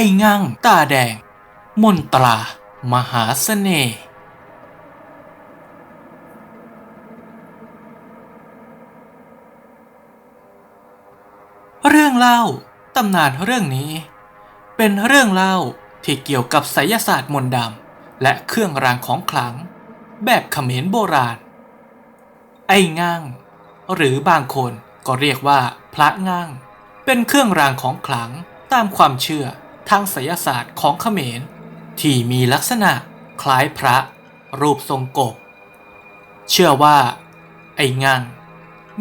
อ้งั่งตาแดง มนตรา มหาเสน่ห์เรื่องเล่าตำนานเรื่องนี้ เป็นเรื่องเล่าที่เกี่ยวกับไสยศาสตร์มนต์ดำและเครื่องรางของขลัง แบบเขมรโบราณ ไอ้ง่าง หรือบางคนก็เรียกว่าพระง่าง เป็นเครื่องรางของขลังตามความเชื่อ ทางไสยศาสตร์ของเขมร ที่มีลักษณะคล้ายพระรูปทรงกบ เชื่อว่า ไอ้ง่าง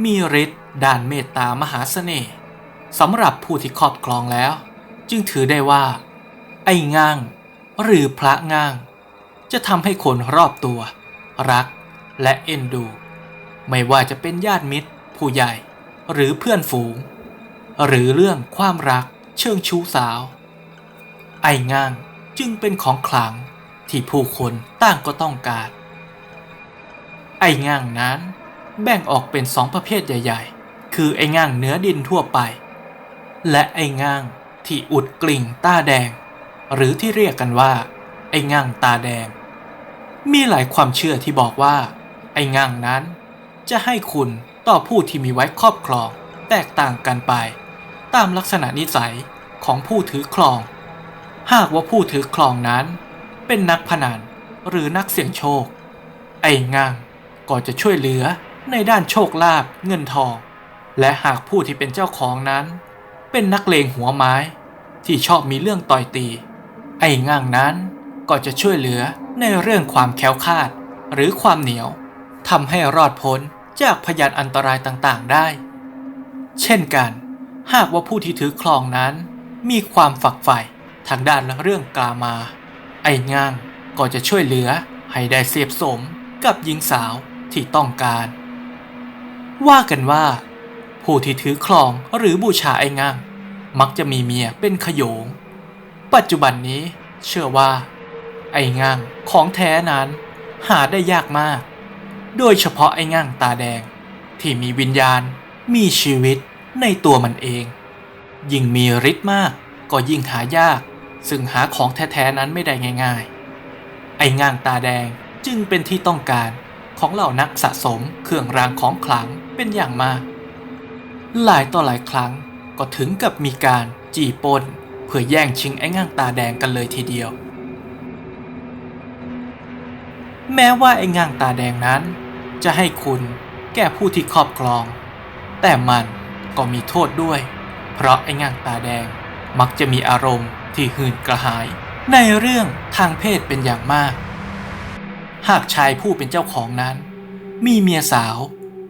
มีฤทธิ์ด้านเมตตามหาเสน่ห์สำหรับผู้ที่ครอบครองแล้ว จึงถือได้ว่า ไอ้ง่าง หรือพระง่าง จะทำให้คนรอบตัว รักและเอ็นดู ไม่ว่าจะเป็นญาติมิตร ผู้ใหญ่ หรือเพื่อนฝูง หรือเรื่องความรักเชิงชู้สาว ไอ้ง่างจึงเป็นของขลังที่ผู้คนต่างก็ต้องการ ไอ้ง่างนั้นแบ่งออกเป็นสองประเภทใหญ่ ๆ คือไอ้ง่างเนื้อดินทั่วไป และไอ้ง่างที่อุดกลิ่งตาแดง หรือที่เรียกกันว่า ไอ้ง่างตาแดง มีหลายความเชื่อที่บอกว่า ไอ้ง่างนั้น จะให้คุณต่อผู้ที่มีไว้ครอบครองแตกต่างกันไป ตามลักษณะนิสัยของผู้ถือครอง หากว่าผู้ถือครองนั้น เป็นนักพนันหรือนักเสี่ยงโชค ไอ้ง่างก็จะช่วยเหลือในด้านโชคลาภเงินทอง และหากผู้ที่เป็นเจ้าของนั้น เป็นนักเลงหัวไม้ที่ชอบมีเรื่องต่อยตี ไอ้ง่างนั้นก็จะช่วยเหลือในเรื่องความแคล้วคาดหรือความเหนียวทำให้รอดพ้นจากพยานอันตรายต่างๆได้ เช่นกัน หากว่าผู้ที่ถือครองนั้น มีความฝักใฝ่ ทางด้านเรื่องกามา ไอ้ง่างก็จะช่วยเหลือให้ได้เสพสมกับหญิงสาวที่ต้องการ ว่ากันว่า ผู้ที่ถือครองหรือบูชาไอ้ง่างมักจะมีเมียเป็นขโยง ปัจจุบันนี้เชื่อว่า ไอ้ง่างของแท้นั้น หาได้ยากมาก โดยเฉพาะไอ้ง่างตาแดงที่มีวิญญาณมีชีวิตในตัวมันเอง ยิ่งมีฤทธิ์มากก็ยิ่งหายาก ซึ่งหาของแท้ๆนั้นไม่ได้ง่ายๆ ไอ้ง่างตาแดงจึงเป็นที่ต้องการของเหล่านักสะสมเครื่องรางของขลังเป็นอย่างมาก หลายต่อหลายครั้งก็ถึงกับมีการจีปนเพื่อแย่งชิงไอ้ง่างตาแดงกันเลยทีเดียว แม้ว่าไอ้ง่างตาแดงนั้น จะให้คุณแก่ผู้ที่ครอบครอง แต่มันก็มีโทษด้วย เพราะไอ้ง่างตาแดงมักจะมีอารมณ์ ที่หื่นกระหาย ในเรื่องทางเพศเป็นอย่างมาก หากชายผู้เป็นเจ้าของนั้น มีเมียสาว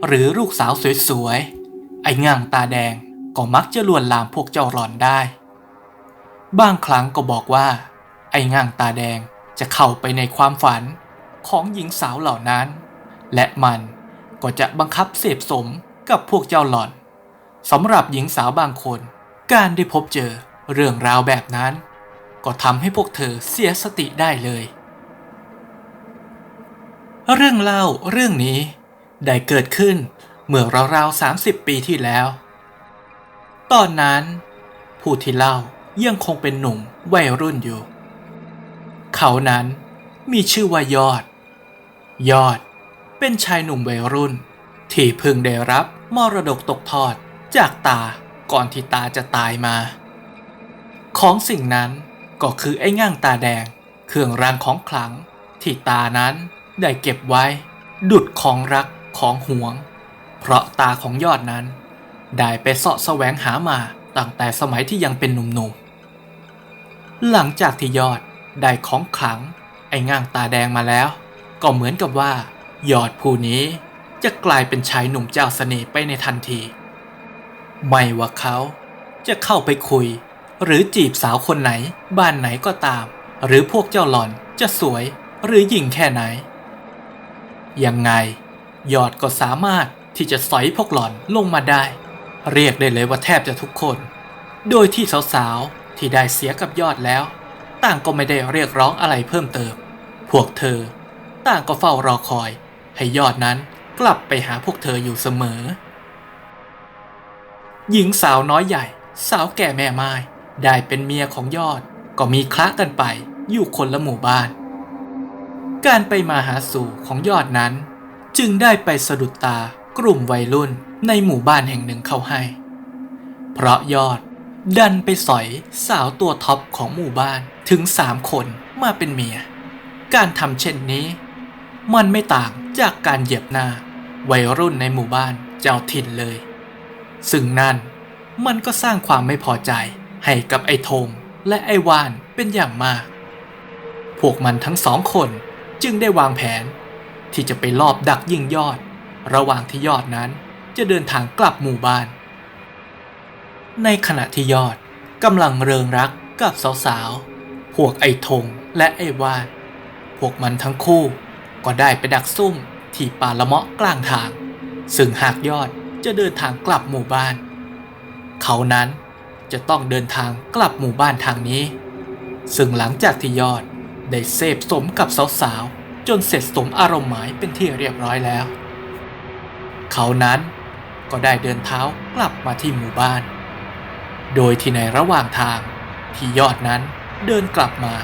หรือลูกสาวสวยๆ ไอ้ง่างตาแดงก็มักจะลวนลามพวกเจ้าหลอนได้ บางครั้งก็บอกว่า ไอ้ง่างตาแดงจะเข้าไปในความฝันของหญิงสาวเหล่านั้น และมันก็จะบังคับเสพสมกับพวกเจ้าหลอนสำหรับหญิงสาวบางคน การได้พบเจอ เรื่องราวแบบนั้น ก็ทำให้พวกเธอเสียสติได้เลย เรื่องเล่าเรื่องนี้ได้เกิดขึ้นเมื่อราวๆ30 ปีที่แล้ว ตอนนั้น ผู้ที่เล่ายังคงเป็นหนุ่มวัยรุ่นอยู่ เขานั้นมีชื่อว่ายอด ยอดเป็นชายหนุ่มวัยรุ่น ที่เพิ่งได้รับมรดกตกทอดจากตาก่อนที่ตาจะตายมา ของสิ่งนั้นก็คือไอ้ง่างตาแดง เครื่องรางของขลัง ที่ตานั้นได้เก็บไว้ ดุดของรักของหวง เพราะตาของยอดนั้น ได้ไปเสาะแสวงหามาตั้งแต่สมัยที่ยังเป็นหนุ่มๆ หลังจากที่ยอดได้ของขลัง ไอ้ง่างตาแดงมาแล้ว ก็เหมือนกับว่า ยอดผู้นี้จะกลายเป็นชายหนุ่มเจ้าเสน่ห์ไปในทันที ไม่ว่าเขาจะเข้าไปคุย หรือจีบสาวคนไหน บ้านไหนก็ตาม หรือพวกเจ้าหล่อนจะสวยหรือหยิ่งแค่ไหน ยังไง ยอดก็สามารถที่จะสอยพวกหล่อนลงมาได้ เรียกได้เลยว่าแทบจะทุกคน โดยที่สาวๆ ที่ได้เสียกับยอดแล้ว ต่างก็ไม่ได้เรียกร้องอะไรเพิ่มเติม พวกเธอ ต่างก็เฝ้ารอคอย ให้ยอดนั้นกลับไปหาพวกเธออยู่เสมอ หญิงสาวน้อยใหญ่ สาวแก่แม่ไม้ ได้เป็นเมียของยอดก็มีคละกันไปอยู่คนละหมู่บ้าน การไปมาหาสู่ของยอดนั้น จึงได้ไปสะดุดตากลุ่มวัยรุ่นในหมู่บ้านแห่งหนึ่งเข้าให้ เพราะยอดดันไปสอยสาวตัวท็อปของหมู่บ้านถึงสามคนมาเป็นเมีย การทำเช่นนี้ มันไม่ต่างจากการเหยียบหน้าวัยรุ่นในหมู่บ้านเจ้าถิ่นเลย ซึ่งนั่นมันก็สร้างความไม่พอใจ ให้กับไอ้ธงและไอ้วานเป็นอย่างมาก พวกมันทั้งสองคนจึงได้วางแผน ที่จะไปลอบดักยิงยอด ระหว่างที่ยอดนั้นจะเดินทางกลับหมู่บ้าน ในขณะที่ยอดกำลังเริงรักกับสาวๆ พวกไอ้ธงและไอ้วาน พวกมันทั้งคู่ก็ได้ไปดักซุ่มที่ป่าละเมาะกลางทาง ซึ่งหากยอดจะเดินทางกลับหมู่บ้าน เขานั้น จะต้องเดินทางกลับหมู่บ้านทางนี้ ซึ่งหลังจากที่ยอดได้เสพสมกับสาวๆ จนเสร็จสมอารมณ์หมายเป็นที่เรียบร้อยแล้ว เขานั้นก็ได้เดินเท้ากลับมาที่หมู่บ้าน โดยที่ในระหว่างทางที่ยอดนั้นเดินกลับมา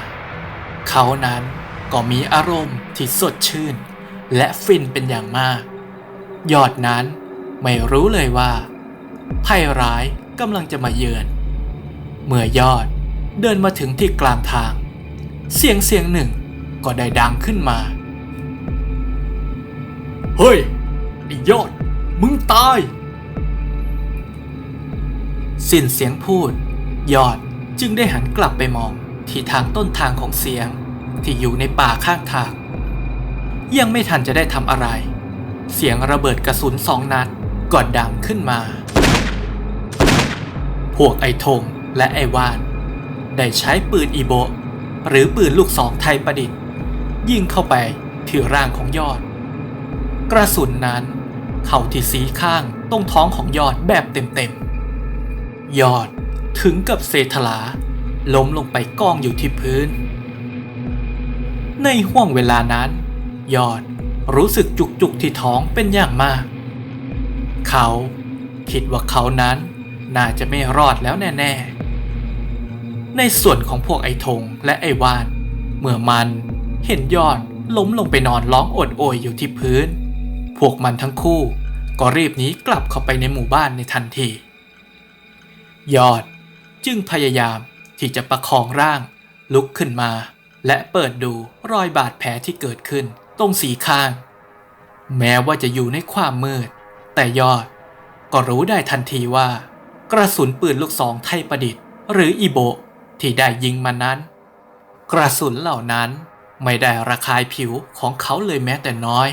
เขานั้นก็มีอารมณ์ที่สดชื่น และฟินเป็นอย่างมาก ยอดนั้นไม่รู้เลยว่าภัยร้ายกำลังจะมาเยือน เมื่อยอดเดินมาถึงที่กลางทาง เสียงเสียงหนึ่งก็ได้ดังขึ้นมา เฮ้ยไอ้ยอด มึงตาย สิ้นเสียงพูด ยอดจึงได้หันกลับไปมองที่ทางต้นทางของเสียงที่อยู่ในป่าข้างทาง ยังไม่ทันจะได้ทำอะไร เสียงระเบิดกระสุนสองนัดก็ดังขึ้นมา พวกไอ้ธง และไอวาน ได้ใช้ปืนอีโบ หรือปืนลูกซองไทยประดิษฐ์ ยิงเข้าไปที่ร่างของยอด กระสุนนั้น เข้าที่สีข้างตรงท้องของยอดแบบเต็มๆยอดถึงกับเซทลาล้มลงไปกองอยู่ที่พื้น ในห่วงเวลานั้น ยอดรู้สึกจุกจุกๆที่ท้องเป็นอย่างมาก เขาคิดว่าเขานั้นน่าจะไม่รอดแล้วแน่ ๆ ในส่วนของพวกไอ้ธงและไอ้วาน เมื่อมันเห็นยอดล้มลงไปนอนร้องโอดโอยอยู่ที่พื้น พวกมันทั้งคู่ก็รีบหนีกลับเข้าไปในหมู่บ้านในทันที ยอดจึงพยายามที่จะประคองร่าง ลุกขึ้นมา และเปิดดูรอยบาดแผลที่เกิดขึ้นตรงสีข้าง แม้ว่าจะอยู่ในความมืด แต่ยอดก็รู้ได้ทันทีว่า กระสุนปืนลูกซองไทยประดิษฐ์ หรืออีโบ ที่ได้ยิงมานั้น กระสุนเหล่านั้นไม่ได้ระคายผิวของเขาเลยแม้แต่น้อย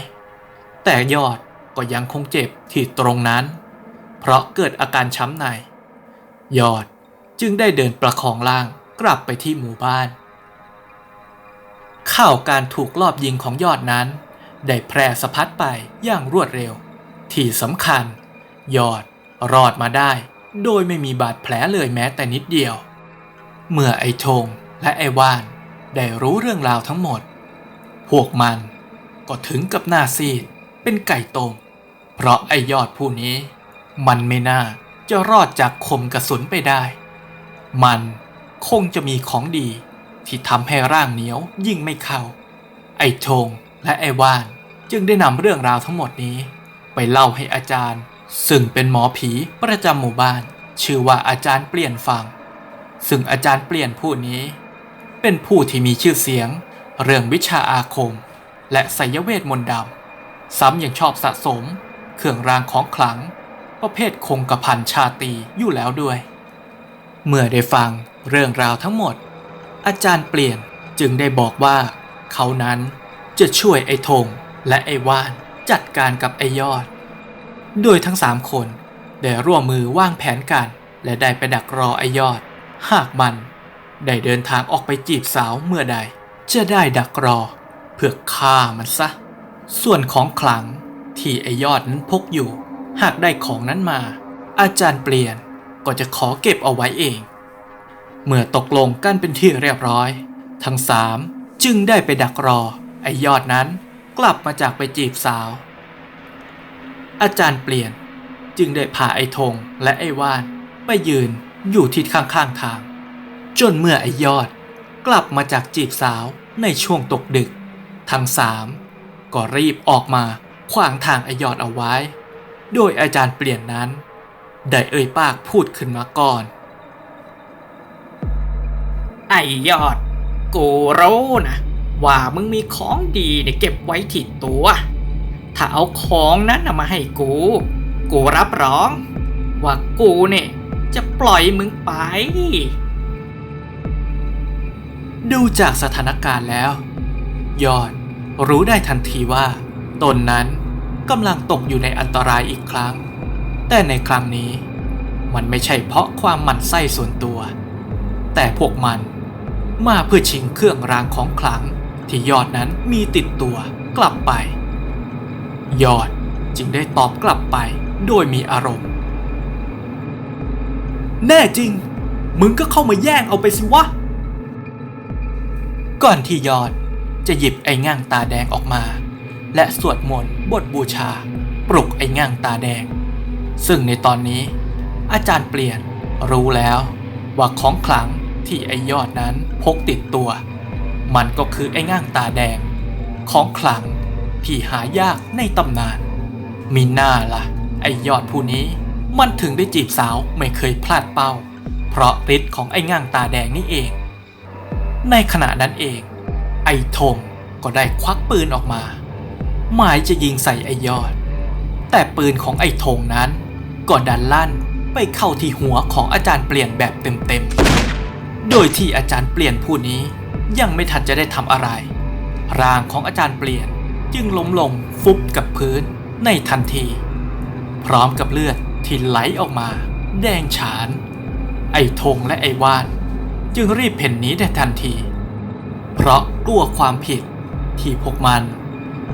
แต่ยอดก็ยังคงเจ็บที่ตรงนั้น เพราะเกิดอาการช้ำใน ยอดจึงได้เดินประคองล่างกลับไปที่หมู่บ้าน ข่าวการถูกลอบยิงของยอดนั้น ได้แพร่สะพัดไปอย่างรวดเร็ว ที่สำคัญ ยอดรอดมาได้ โดยไม่มีบาดแผลเลยแม้แต่นิดเดียว เมื่อไอ้ธงและไอ้ว่านได้รู้เรื่องราวทั้งหมด พวกมันก็ถึงกับหน้าซีดเป็นไก่ตมเพราะไอ้ยอดผู้นี้ มันไม่น่าจะรอดจากคมกระสุนไปได้ มันคงจะมีของดีที่ทำให้ร่างเหนียวยิ่งไม่เข้า ไอ้ธงและไอ้ว่านจึงได้นำเรื่องราวทั้งหมดนี้ ไปเล่าให้อาจารย์ ซึ่งเป็นหมอผีประจำหมู่บ้าน ชื่อว่าอาจารย์เปลี่ยนฟัง ซึ่งอาจารย์เปลี่ยนผู้นี้ เป็นผู้ที่มีชื่อเสียง เรื่องวิชาอาคม และไสยเวทมนต์ดำซ้ำยังชอบสะสม เครื่องรางของขลัง ประเภทคงกระพันชาตีอยู่แล้วด้วย เมื่อได้ฟังเรื่องราวทั้งหมด อาจารย์เปลี่ยนจึงได้บอกว่า เขานั้นจะช่วยไอ้ธงและไอ้ว่านจัดการกับไอ้ยอด โดยทั้งสามคนได้ร่วมมือวางแผนกัน และได้ไปดักรอไอ้ยอด หากมันได้เดินทางออกไปจีบสาวเมื่อใด จะได้ดักรอ เพื่อฆ่ามันซะ ส่วนของขลังที่ไอยอดนั้นพกอยู่ หากได้ของนั้นมา อาจารย์เปลี่ยนก็จะขอเก็บเอาไว้เอง เมื่อตกลงกันเป็นที่เรียบร้อย ทั้งสามจึงได้ไปดักรอ ไอยอดนั้นกลับมาจากไปจีบสาว อาจารย์เปลี่ยนจึงได้พาไอ้ธงและไอว่านไปยืน อยู่ที่ข้างๆทาง จนเมื่อไอยอดกลับมาจากจีบสาวในช่วงตกดึก ทั้งสามก็รีบออกมาขวางทางไอยอดเอาไว้ โดยอาจารย์เปลี่ยนนั้น ได้เอ่ยปากพูดขึ้นมาก่อน ไอยอด กูรู้นะว่ามึงมีของดีเนี่ยเก็บไว้ที่ตัว ถ้าเอาของนั้นมาให้กู กูรับรอง ว่ากูเนี่ย จะปล่อยมึงไป ดูจากสถานการณ์แล้ว ยอดรู้ได้ทันทีว่า ตนนั้นกำลังตกอยู่ในอันตรายอีกครั้ง แต่ในครั้งนี้ มันไม่ใช่เพราะความหมั่นไส้ส่วนตัว แต่พวกมันมาเพื่อชิงเครื่องรางของขลังที่ยอดนั้นมีติดตัวกลับไป ยอดจึงได้ตอบกลับไปโดยมีอารมณ์ แน่จริง มึงก็เข้ามาแย่งเอาไปสิวะ ก่อนที่ยอดจะหยิบไอ้ง่างตาแดงออกมา และสวดมนต์บทบูชา ปลุกไอ้ง่างตาแดง ซึ่งในตอนนี้ อาจารย์เปลี่ยนรู้แล้วว่าของขลังที่ไอ้ยอดนั้นพกติดตัว มันก็คือไอ้ง่างตาแดง ของขลังที่หายากในตำนาน มีหน้าละ่ะ ไอ้ยอดผู้นี้ มันถึงได้จีบสาวไม่เคยพลาดเป้า เพราะฤทธิ์ของไอ้ง่างตาแดงนี่เอง ในขณะนั้นเอง ไอ้ธงก็ได้ควักปืนออกมา หมายจะยิงใส่ไอ้ยอด แต่ปืนของไอ้ธงนั้นก็ดันลั่นไปเข้าที่หัวของอาจารย์เปลี่ยนแบบเต็มๆ โดยที่อาจารย์เปลี่ยนผู้นี้ยังไม่ทันจะได้ทำอะไร ร่างของอาจารย์เปลี่ยนจึงล้มลงฟุบกับพื้นในทันที พร้อมกับเลือด ที่ไหลออกมา แดงฉาน ไอ้ธงและไอ้ว่าน จึงรีบเพ่นหนีได้ทันที เพราะกลัวความผิดที่พวกมัน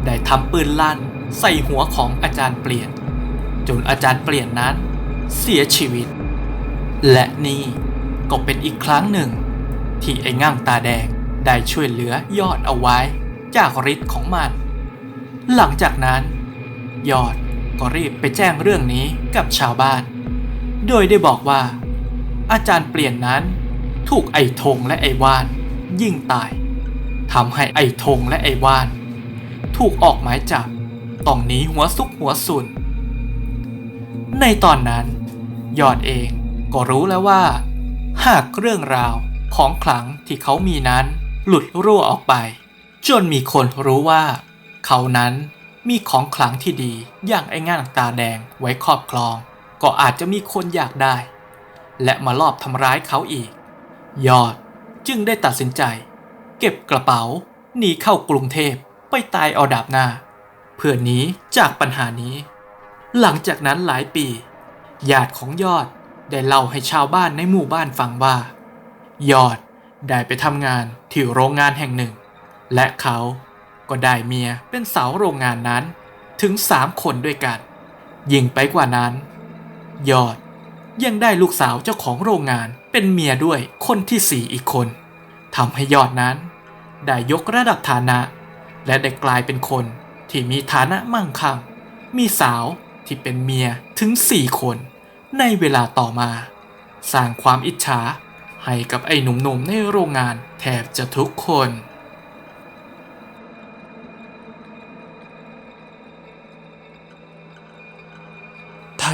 ได้ทำปืนลั่นใส่หัวของอาจารย์เปลี่ยน จนอาจารย์เปลี่ยนนั้น เสียชีวิต และนี่ก็เป็นอีกครั้งหนึ่ง ที่ไอ้ง่างตาแดงได้ช่วยเหลือยอดเอาไว้จากฤทธิ์ของมัน หลังจากนั้น ยอด ก็รีบไปแจ้งเรื่องนี้กับชาวบ้าน โดยได้บอกว่า อาจารย์เปลี่ยนนั้น ถูกไอ้ธงและไอ้ว่าน ยิงตายทำให้ไอ้ธงและไอ้ว่าน ถูกออกหมายจับต้องหนีหัวซุกหัวสุน ในตอนนั้น ยอดเองก็รู้แล้วว่า หากเรื่องราวของขลังที่เขามีนั้นหลุดรั่วออกไป จนมีคนรู้ว่า เขานั้น มีของขลังที่ดีอย่างไอ้ง่างตาแดงไว้ครอบครอง ก็อาจจะมีคนอยากได้ และมาลอบทำร้ายเขาอีก ยอดจึงได้ตัดสินใจ เก็บกระเป๋าหนีเข้ากรุงเทพไปตายเอาดาบหน้า เพื่อหนีจากปัญหานี้ หลังจากนั้นหลายปีญาติของยอดได้เล่าให้ชาวบ้านในหมู่บ้านฟังว่า ยอดได้ไปทำงานที่โรงงานแห่งหนึ่ง และเขา ก็ได้เมียเป็นสาวโรงงานนั้นถึงสามคนด้วยกัน ยิ่งไปกว่านั้น ยอดยังได้ลูกสาวเจ้าของโรงงานเป็นเมียด้วยคนที่สี่อีกคนทำให้ยอดนั้น ได้ยกระดับฐานะ และได้กลายเป็นคนที่มีฐานะมั่งคั่ง มีสาวที่เป็นเมียถึงสี่คน ในเวลาต่อมา สร้างความอิจฉาให้กับไอ้หนุ่มๆในโรงงานแทบจะทุกคน